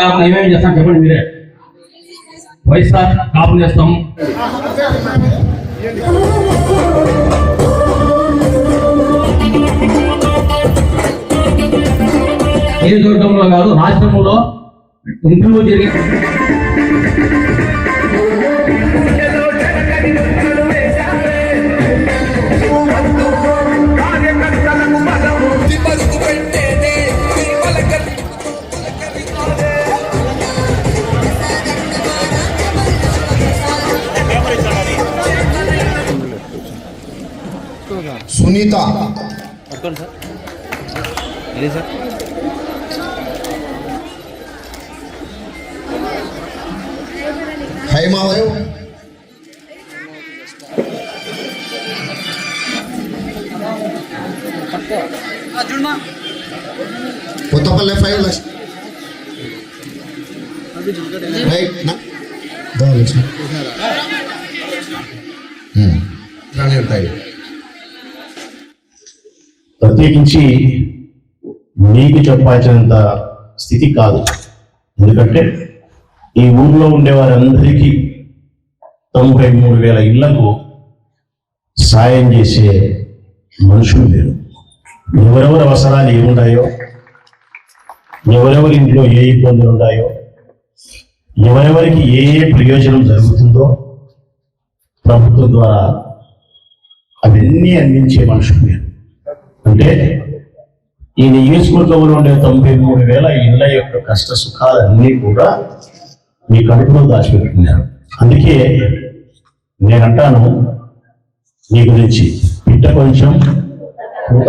ఏమైనా ఏమేమి చేస్తాం చెప్పండి మీరే. వైఎస్ఆర్ కాపు చేస్తాం నియోజకవర్గంలో కాదు రాష్ట్రంలో ఇంటర్వ్యూ జరిగింది సార్. హైమావయం కొత్తపల్లె ఫైవ్ లక్ష. రైట్ నా. దా లక్ష్మి. ఉమ్. రాని ఉంటాయి. ప్రత్యేకించి మీకు చెప్పాల్సినంత స్థితి కాదు. ఎందుకంటే ఈ ఊర్లో ఉండే వారందరికీ తొంభై మూడు వేల ఇళ్ళకు సాయం చేసే మనుషులు లేరు. ఎవరెవరి అవసరాలు ఏమున్నాయో ఎవరెవరి ఇంట్లో ఏ ఇబ్బందులు ఉన్నాయో ఎవరెవరికి ఏ ఏ ప్రయోజనం జరుగుతుందో ప్రభుత్వం ద్వారా అవన్నీ అందించే మనుషులు అంటే ఈ నియోజకవర్గంలో ఉండే తొంభై మూడు వేల ఇళ్ళ యొక్క కష్ట సుఖాలన్నీ కూడా మీ కడుపులో దాచిపెట్టుకున్నారు అందుకే నేనంటాను మీ గురించి పిట్ట కొంచెం పూత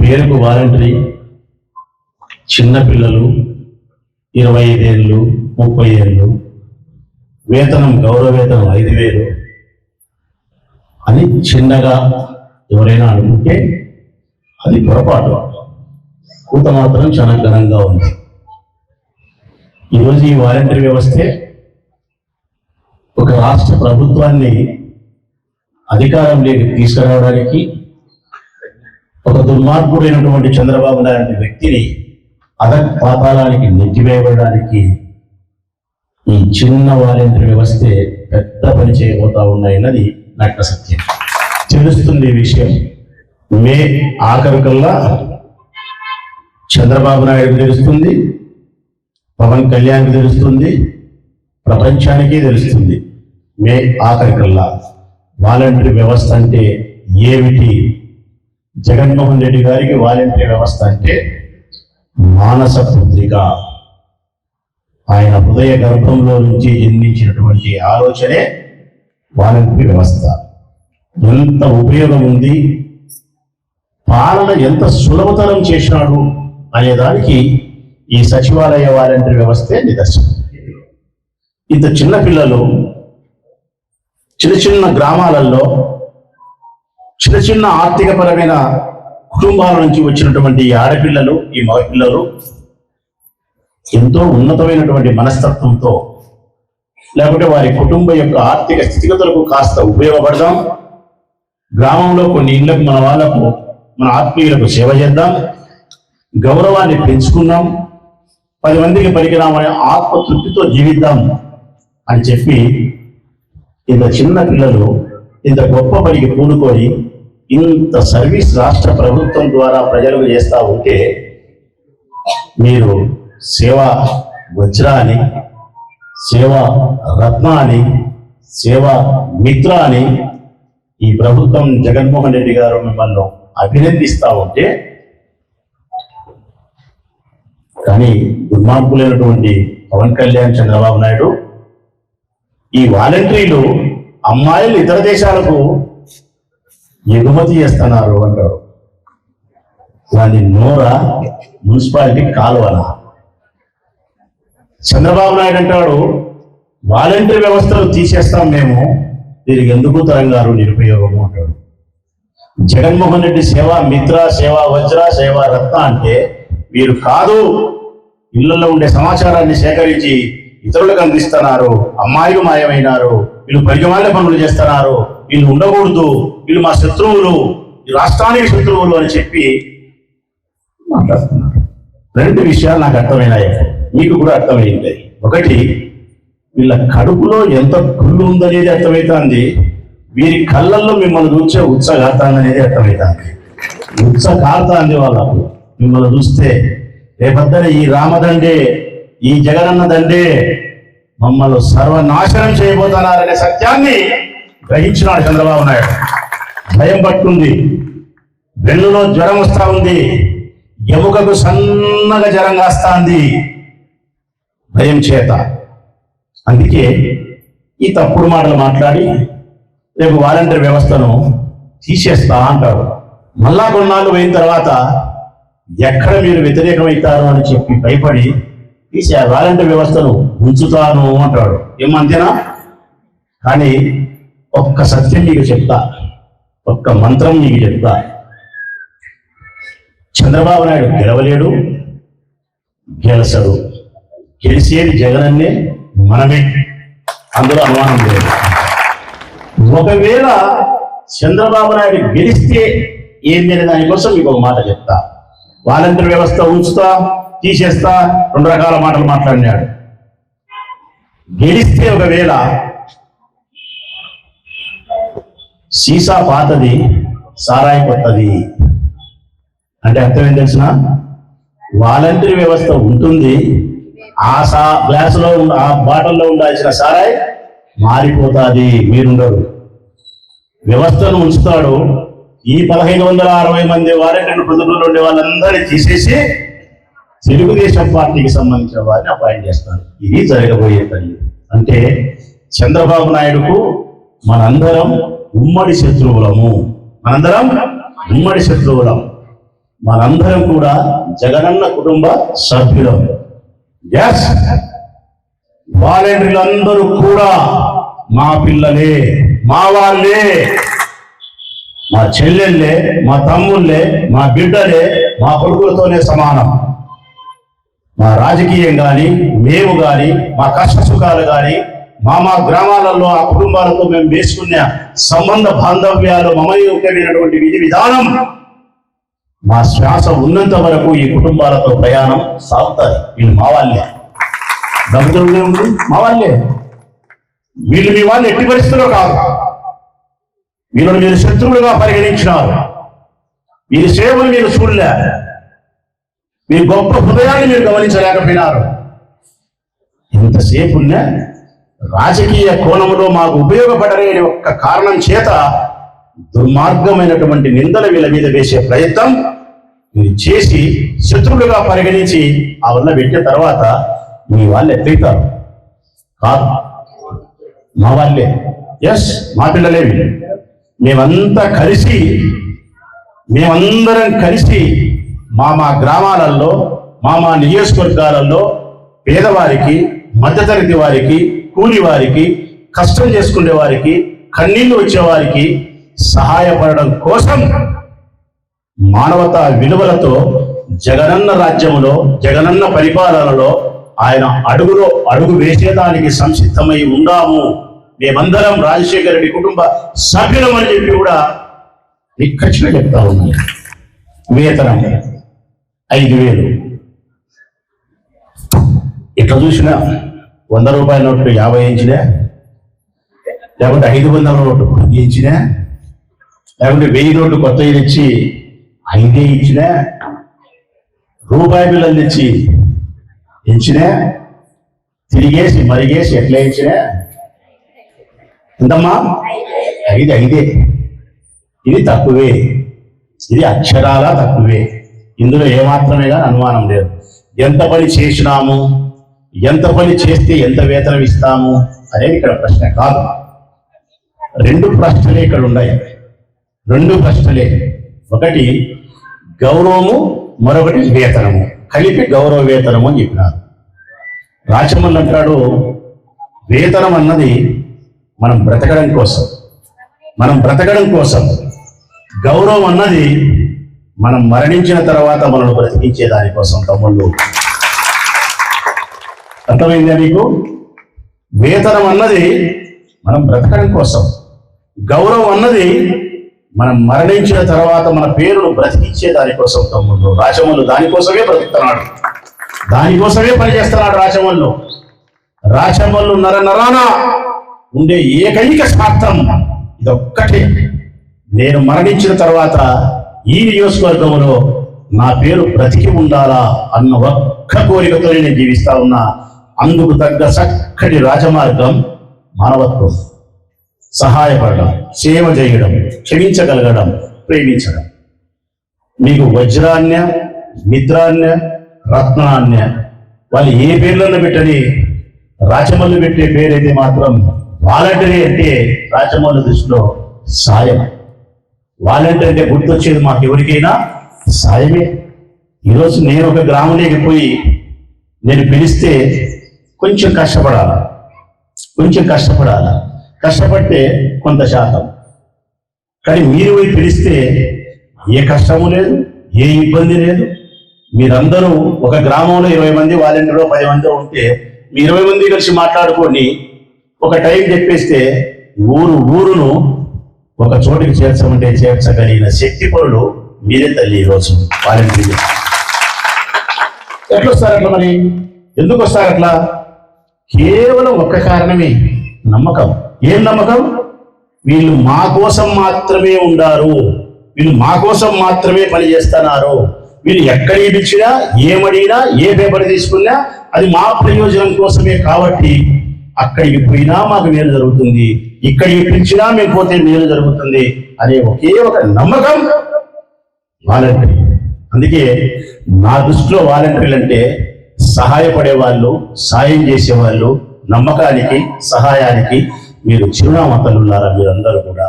పేరుకు వాలంటరీ చిన్నపిల్లలు ఇరవై ఐదేళ్ళు ముప్పై ఏళ్ళు వేతనం గౌరవ వేతనం ఐదు వేలు అని చిన్నగా ఎవరైనా అనుకుంటే అది పొరపాటు. కూత మాత్రం చాలా ఘనంగా ఉంది. ఈరోజు ఈ వాలంటరీ వ్యవస్థే ఒక రాష్ట్ర ప్రభుత్వాన్ని అధికారంలోకి తీసుకురావడానికి ఒక దుర్మార్గుడైనటువంటి చంద్రబాబు నాయుడు వ్యక్తిని అదక్ పాతాళానికి నెట్టివేయబడడానికి ఈ చిన్న వాలంటరీ వ్యవస్థే పెద్ద పని చేయబోతా ఉన్నాయన్నది నట్ట సత్యం. తెలుస్తుంది ఈ విషయం. మే ఆఖరికల్లా చంద్రబాబు నాయుడు తెలుస్తుంది పవన్ కళ్యాణ్కి తెలుస్తుంది ప్రపంచానికి తెలుస్తుంది. మే ఆఖరికల్లా వాలంటరీ వ్యవస్థ అంటే ఏమిటి? జగన్మోహన్ రెడ్డి గారికి వాలంటరీ వ్యవస్థ అంటే మానస పుత్రిక. ఆయన హృదయ గర్భంలో నుంచి జన్మించినటువంటి ఆలోచనే వాలంటరీ వ్యవస్థ. ఎంత ఉపయోగం ఉంది పాలన ఎంత సులభతరం చేసినాడు అనేదానికి ఈ సచివాలయ వాలంటీర్ వ్యవస్థే నిదర్శనం. ఇంత చిన్న పిల్లలు చిన్న చిన్న గ్రామాలలో చిన్న చిన్న ఆర్థికపరమైన కుటుంబాల నుంచి వచ్చినటువంటి ఈ ఆడపిల్లలు ఈ మగపిల్లలు ఎంతో ఉన్నతమైనటువంటి మనస్తత్వంతో లేకుంటే వారి కుటుంబ యొక్క ఆర్థిక స్థితిగతులకు కాస్త ఉపయోగపడదాం. గ్రామంలో కొన్ని ఇళ్ళకు మన వాళ్ళకు మన ఆత్మీయులకు సేవ చేద్దాం గౌరవాన్ని పెంచుకుందాం పది మందికి పలికినామనే ఆత్మ తృప్తితో జీవిద్దాం అని చెప్పి ఇంత చిన్న పిల్లలు ఇంత గొప్ప పనికి పూనుకొని ఇంత సర్వీస్ రాష్ట్ర ప్రభుత్వం ద్వారా ప్రజలకు చేస్తూ ఉంటే మీరు సేవా వజ్ర అని సేవా రత్న అని సేవా మిత్ర అని ఈ ప్రభుత్వం జగన్మోహన్ రెడ్డి గారు మిమ్మల్ని అభినందిస్తా ఉంటే కానీ దుర్మార్గులైనటువంటి పవన్ కళ్యాణ్ చంద్రబాబు నాయుడు ఈ వాలంటీర్లు అమ్మాయిలు ఇతర దేశాలకు ఎగుమతి చేస్తున్నారు అంటారు. దాని నోరా మున్సిపాలిటీ కాలువల చంద్రబాబు నాయుడు అంటాడు వాలంటీర్ వ్యవస్థలు తీసేస్తాం మేము దీనికి ఎందుకు తరంగారు నిరుపయోగము అంటాడు? జగన్మోహన్ రెడ్డి సేవ మిత్ర సేవ వజ్ర సేవ రత్న అంటే వీరు కాదు. ఇళ్ళలో ఉండే సమాచారాన్ని సేకరించి ఇతరులకు అందిస్తున్నారు. అమ్మాయిలు మాయమైనారు. వీళ్ళు పరిగమాల పనులు చేస్తున్నారు. వీళ్ళు ఉండకూడదు. వీళ్ళు మా శత్రువులు. రాష్ట్రానికి శత్రువులు అని చెప్పి మాట్లాడుతున్నారు. రెండు విషయాలు నాకు అర్థమైనాయి. మీకు కూడా అర్థమైంది. ఒకటి వీళ్ళ కడుపులో ఎంత కుళ్ళు ఉందనేది అర్థమవుతుంది వీరి కళ్ళల్లో మిమ్మల్ని చూసే ఉత్సగాతాన్ని అనేది అర్థమవుతుంది ఉత్స వాళ్ళకు మిమ్మల్ని చూస్తే రేపద్దన ఈ రామదండే ఈ జగనన్న దండే మమ్మల్ని సర్వనాశనం చేయబోతున్నారనే సత్యాన్ని గ్రహించినాడు చంద్రబాబు నాయుడు. భయం పట్టుంది. వెన్నులో జ్వరం వస్తా ఉంది. ఎముకకు సన్నగా జ్వరం కాస్తాంది భయం చేత అందుకే ఈ తప్పుడు మాటలు మాట్లాడి రేపు వాలంటీర్ వ్యవస్థను తీసేస్తా అంటారు. మళ్ళా కొన్నాళ్ళు పోయిన తర్వాత ఎక్కడ మీరు వ్యతిరేకమవుతారు అని చెప్పి భయపడి తీసే ఆ వాలంటీర్ వ్యవస్థను ఉంచుతాను అంటాడు ఏమంతేనా కానీ ఒక్క సత్యం మీకు చెప్తా. ఒక్క మంత్రం మీకు చెప్తా. చంద్రబాబు నాయుడు గెలవలేడు గెలసడు. గెలిచేది జగనన్నే మనమే. అందులో అనుమానం లేదు. ఒకవేళ చంద్రబాబు నాయుడు గెలిస్తే ఏం అనే దానికోసం మీకు ఒక మాట చెప్తా. వాలంటీర్ వ్యవస్థ ఉంచుతా తీసేస్తా రెండు రకాల మాటలు మాట్లాడినాడు. గెలిస్తే ఒకవేళ సీసా పాతది సారాయి కొత్తది. అంటే అర్థం ఏం తెలిసిన? వాలంటీర్ వ్యవస్థ ఉంటుంది ఆ సా గ్లాసులో ఉన్న ఆ బాటిల్లో ఉండాల్సిన సారాయి మారిపోతుంది మీరుండరు. వ్యవస్థను ఉంచుతాడు. ఈ పదహైదు వందల అరవై మంది వాలంటీర్ ప్రజల్లో ఉండే వాళ్ళందరినీ తీసేసి తెలుగుదేశం పార్టీకి సంబంధించిన వారిని అపాయింట్ చేస్తారు. ఇది జరగబోయే పని. అంటే చంద్రబాబు నాయుడుకు మనందరం ఉమ్మడి శత్రువులము. మనందరం ఉమ్మడి శత్రువులం. మనందరం కూడా జగనన్న కుటుంబ సభ్యులం. ఎస్ వాలంటీర్లందరూ కూడా మా పిల్లలే మా వాళ్ళే. మా చెల్లెళ్ళే మా తమ్ముళ్ళే మా బిడ్డలే మా కొడుకులతోనే సమానం. మా రాజకీయం కానీ మేము కానీ మా కష్ట సుఖాలు కానీ మా మా గ్రామాలలో ఆ కుటుంబాలతో మేము వేసుకున్న సంబంధ బాంధవ్యాలు మమయూకమైనటువంటి విధి విధానం మా శ్వాస ఉన్నంత వరకు ఈ కుటుంబాలతో ప్రయాణం సాగుతుంది. వీళ్ళు మా వాళ్ళే. డబ్బులు ఉంది మా వాళ్ళే. వీళ్ళు మీ వాళ్ళు ఎట్టి పరిస్థితుల్లో కాదు. వీళ్ళని మీరు శత్రువులుగా పరిగణించినారు. వీరి సేవలు మీరు చూడలే. మీ గొప్ప హృదయాన్ని మీరు గమనించలేకపోయినారు. ఇంతసేపు రాజకీయ కోణంలో మాకు ఉపయోగపడలేని ఒక్క కారణం చేత దుర్మార్గమైనటువంటి నిందలు వీళ్ళ మీద వేసే ప్రయత్నం చేసి శత్రువులుగా పరిగణించి ఆ వల్ల పెట్టిన తర్వాత మీ వాళ్ళు ఎత్తుతారు. కాదు. మా వాళ్ళే. ఎస్ మా పిల్లలేవి మేమంతా కలిసి మేమందరం కలిసి మా మా గ్రామాలలో మా మా నియోజకవర్గాలలో పేదవారికి మధ్యతరగతి వారికి కూలి వారికి కష్టం చేసుకునే వారికి కన్నీళ్ళు వచ్చేవారికి సహాయపడడం కోసం మానవత విలువలతో జగనన్న రాజ్యములో జగనన్న పరిపాలనలో ఆయన అడుగులో అడుగు వేసేదానికి సంసిద్ధమై ఉండాము. మేమందరం రాజశేఖర రెడ్డి కుటుంబ సభ్యులం అని చెప్పి కూడా నిక్కచ్చిగా చెప్తా ఉన్నాను వేతనం ఐదు వేలు. ఇట్లా చూసినా వంద రూపాయల నోట్లు యాభై ఇంచినా లేకుంటే ఐదు వందల నోటు ఇంచినా లేకుంటే వెయ్యి నోట్లు కొత్త తెచ్చి ఐదే ఇచ్చిన? రూపాయి బిల్లలు తెచ్చి ఇచ్చినా? తిరిగేసి మరిగేసి ఎట్లా ఇచ్చినా? ఎంతమ్మా? ఐదు ఐదే. ఇది తక్కువే. ఇది అక్షరాల తక్కువే. ఇందులో ఏమాత్రమే కానీ అనుమానం లేదు. ఎంత పని చేసినాము? ఎంత పని చేస్తే ఎంత వేతనం ఇస్తాము? అనేది ఇక్కడ ప్రశ్న కాదు. రెండు ప్రశ్నలే ఇక్కడ ఉన్నాయి. రెండు ప్రశ్నలే. ఒకటి గౌరవము మరొకటి వేతనము. కలిపి గౌరవ వేతనము అని చెప్పినారు. రాచమల్లి అంటాడు వేతనం అన్నది మనం బ్రతకడం కోసం మనం బ్రతకడం కోసం. గౌరవం అన్నది మనం మరణించిన తర్వాత మనల్ని బ్రతికించే దానికోసం తమ్ముళ్ళు. అర్థమైందా మీకు? వేతనం అన్నది మనం బ్రతకడం కోసం గౌరవం అన్నది మనం మరణించిన తర్వాత మన పేరును బ్రతికించే దానికోసం తమ్ముళ్ళు రాజములు దానికోసమే బ్రతుకుతున్నాడు. దానికోసమే పనిచేస్తున్నాడు రాచమల్లు రాచమల్లు నర నరాన ఉండే ఏకైక స్వార్థం ఇదొక్కటే. నేను మరణించిన తర్వాత ఈ నియోజకవర్గంలో నా పేరు బ్రతికి ఉండాలా అన్న ఒక్క కోరికతో నేను జీవిస్తా ఉన్నా. అందుకు తగ్గ చక్కటి రాజమార్గం మానవత్వం. సహాయపడడం సేవ చేయడం క్షమించగలగడం ప్రేమించడం. మీకు వజ్రాన్య మిత్రాన్య రత్నాన్య వాళ్ళు ఏ పేర్లను పెట్టని రాచమల్లు పెట్టే పేరైతే మాత్రం వాలంటరీ అంటే రాచమల్లు దృష్టిలో సాయం. వాలంటరీ అంటే గుర్తొచ్చేది మాకు ఎవరికైనా సాయమే. ఈరోజు నేను ఒక గ్రామంలోకి పోయి నేను పిలిస్తే కొంచెం కష్టపడాలా? కొంచెం కష్టపడాలా? కష్టపడితే కొంత శాతం. కానీ మీరు పోయి పిలిస్తే ఏ కష్టము లేదు ఏ ఇబ్బంది లేదు. మీరందరూ ఒక గ్రామంలో ఇరవై మంది వాలంటీర్లో పది మంది ఉంటే మీ ఇరవై మంది కలిసి మాట్లాడుకొని ఒక టైం చెప్పేస్తే ఊరు ఊరును ఒక చోటికి చేర్చమంటే చేర్చగలిగిన శక్తి పనులు మీరే తల్లి ఈరోజు వాలంటీర్లు. ఎట్లా వస్తారు అట్లా మరి? ఎందుకు వస్తారు అట్లా? కేవలం ఒక్క కారణమే నమ్మకం. ఏం నమ్మకం? వీళ్ళు మా కోసం మాత్రమే ఉండారు. వీళ్ళు మా కోసం మాత్రమే పని చేస్తున్నారు వీళ్ళు ఎక్కడ పిలిచినా ఏమడిగినా ఏ పేపర్ తీసుకున్నా అది మా ప్రయోజనం కోసమే కాబట్టి అక్కడికి పోయినా మాకు మేలు జరుగుతుంది. ఇక్కడికి పిలిచినా మేము పోతే మేలు జరుగుతుంది అనే ఒకే ఒక నమ్మకం వాలంటరీ. అందుకే నా దృష్టిలో వాలంటీర్లు అంటే సహాయపడే వాళ్ళు సాయం చేసేవాళ్ళు నమ్మకానికి సహాయానికి మీరు చిరునామా తల్లున్నారా మీరందరూ కూడా?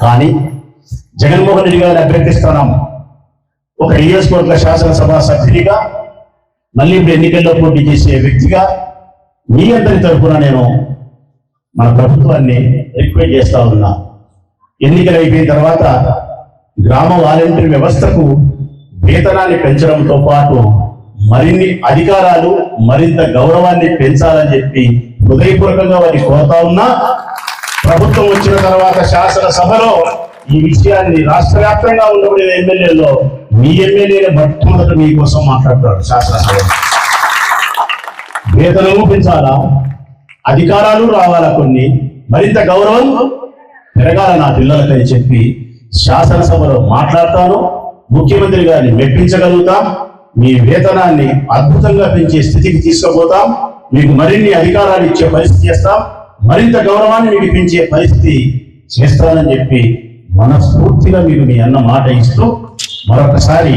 కానీ జగన్మోహన్ రెడ్డి గారిని అభ్యర్థిస్తున్నాము ఒక నియోజకవర్గ శాసనసభ సభ్యునిగా మళ్ళీ ఇప్పుడు ఎన్నికల్లో పోటీ చేసే వ్యక్తిగా మీ అందరి తరఫున నేను మన ప్రభుత్వాన్ని రిక్వెస్ట్ చేస్తా ఉన్నా. ఎన్నికలు అయిపోయిన తర్వాత గ్రామ వాలంటీర్ వ్యవస్థకు వేతనాన్ని పెంచడంతో పాటు మరిన్ని అధికారాలు మరింత గౌరవాన్ని పెంచాలని చెప్పి హృదయపూర్వకంగా వారిని కోరుతా ఉన్నా ప్రభుత్వం వచ్చిన తర్వాత శాసనసభలో ఈ విషయాన్ని రాష్ట్ర వ్యాప్తంగా ఉండబడిన ఎమ్మెల్యేలో మీ ఎమ్మెల్యేని మొట్టమొదట మీకోసం మాట్లాడతాడు శాసనసభలో. వేతనము పెంచాలా అధికారాలు రావాలా కొన్ని? మరింత గౌరవం పెరగాల నా పిల్లలకని చెప్పి శాసనసభలో మాట్లాడతాను. ముఖ్యమంత్రి గారిని మెప్పించగలుగుతాం. మీ వేతనాన్ని అద్భుతంగా పెంచే స్థితికి తీసుకుపోతాం. మీకు మరిన్ని అధికారాలు ఇచ్చే పరిస్థితి చేస్తాం. మరింత గౌరవాన్ని మీకు పెంచే పరిస్థితి చేస్తానని చెప్పి మనస్ఫూర్తిగా మీరు మీ అన్న మాట ఇస్తూ మరొకసారి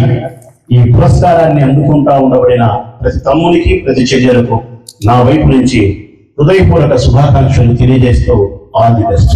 ఈ పురస్కారాన్ని అందుకుంటా ఉండబడిన ప్రతి తమ్మునికి ప్రతి చెల్లెలకు నా వైపు నుంచి హృదయపూర్వక శుభాకాంక్షలు తెలియజేస్తూ ఆల్ ది బెస్ట్.